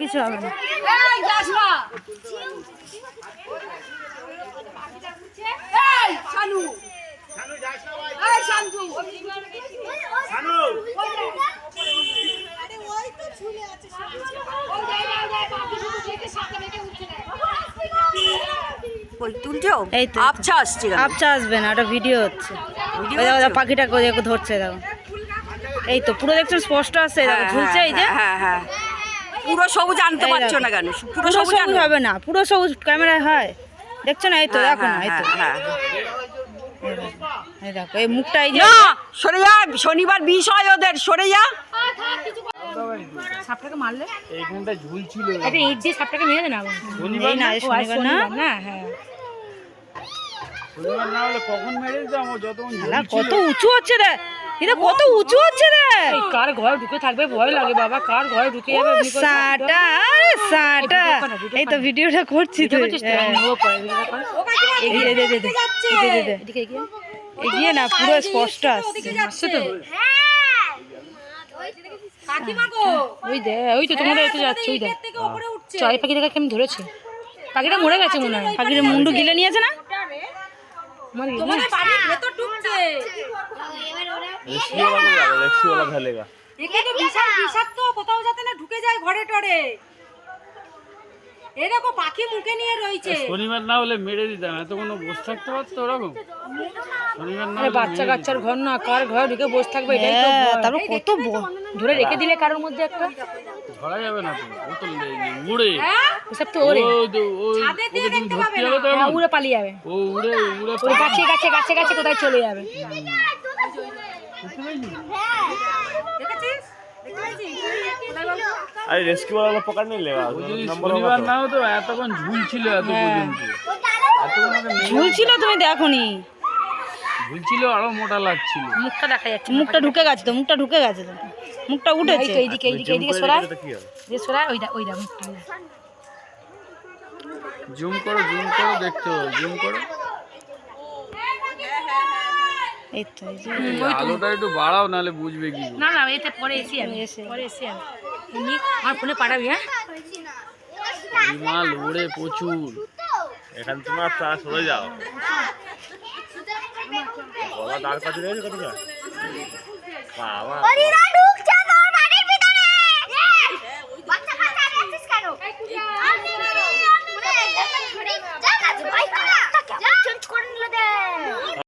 কিছু হবে না। এই তো। আসছে? আসবে না ওটা ভিডিও হচ্ছে। দেখো, পাখিটা করে ধরছে দেখো। এই তো পুরো দেখছ স্পষ্ট আছে দেখো হ্যাঁ, ঝুলছে এই যে। হ্যাঁ হ্যাঁ। পুরো সবুজ আনতে পারছ না কেন? পুরো সবুজ হবে না পুরো সবুজ ক্যামেরায় হয়। দেখছ না? এই তো হ্যাঁ, দেখো না হ্যাঁ, এই তো। হ্যাঁ। এই দেখো, এই মুখটা এই যে সরে যা শনিবার বিষ হয় ওদের সরে যা সাপটাকে মারলে? এইখানটা ঝুলছিল একটা ইট দিয়ে সাপটাকে মেরে দে না এই না শনিবার না? না? হ্যাঁ। শনিবার না হলে কখন মেরে দিতাম? যতক্ষণ কত উঁচু হচ্ছে রে। এটা কত উঁচু হচ্ছে রে? কার ঘরে ঢুকে থাকবে ভয় লাগে বাবা কার ঘরে ঢুকে যাবে? সাটা আরে সাটা। এই তো ভিডিওটা করছি তো? হ্যাঁ। এগিয়ে দে দে দে এগিয়ে দে দে এদিকে এগিয়ে। এগিয়ে না পুরো স্পষ্ট আসছে তো? ওই দে ওই তো তোমাদের ওই তো যাচ্ছে ওই দেখ চয় পাখি দেখা কেমন ধরেছে? পাখিটা মরে গেছে মনে হয়। পাখির মুন্ডু গিলে নিয়েছে না? একে তো বিশাল বিষাক্ত কোথাও যাতে না ঢুকে যায় ঘরে টরে। এ দেখো পাখি মুখে নিয়ে রয়েছে। শনিবার না হলে মেরে দিতাম এত কোনো বসে থাকতে পারতো ওরকম? শনিবার না আরে হলে বাচ্চা কাচ্চার ঘর না কার ঘরে ঢুকে বসে থাকবে এটাই তো হ্যাঁ, ভয়। তারপর কত ব- ধরে রেখে দিলে কারোর মধ্যে একটা? ধরা যাবে না তো ও তো লে- উড়ে এসব তো ওরে। ও তো- ও ওকে তুমি ধরতে হবে তো হ্যাঁ, এখন? উড়ে পালিয়ে যাবে। ও উড়ে উড়ে ওই গাছে গাছে গাছে গাছে কোথায় চলে যাবে? আরে রেস্কিউ ওয়ালা পকেট নিয়ে লেবা শনিবার নাও তো এতক্ষণ ঝুলছিল এত পর্যন্ত হ্যাঁ। ঝুলছিল তুমি দেখোনি। ঝুলছিল আরও মোটা লাগছিল মুখটা দেখা যাচ্ছে মুখটা ঢুকে গেছে তো মুখটা ঢুকে গেছে তো। মুখটা উঠেছে। এই দিকে এই দিকে এই দিকে সরা যে সরা ওই দা মুখটা। জুম করো জুম করো দেখতে জুম করো। এই তো এই যে আলোটা। একটু বাড়াও নাহলে বুঝবে কি। করে। না না এতে পরে এসি আমি পরে এসি। আমি। এমনি আমার ফোনে পাঠাবি হ্যাঁ? এই মাল ওড়ে প্রচুর। এখান তোমার প্রায় সরে যাও। বাবা দাঁড় কাছে রয়েছে কত বাবা।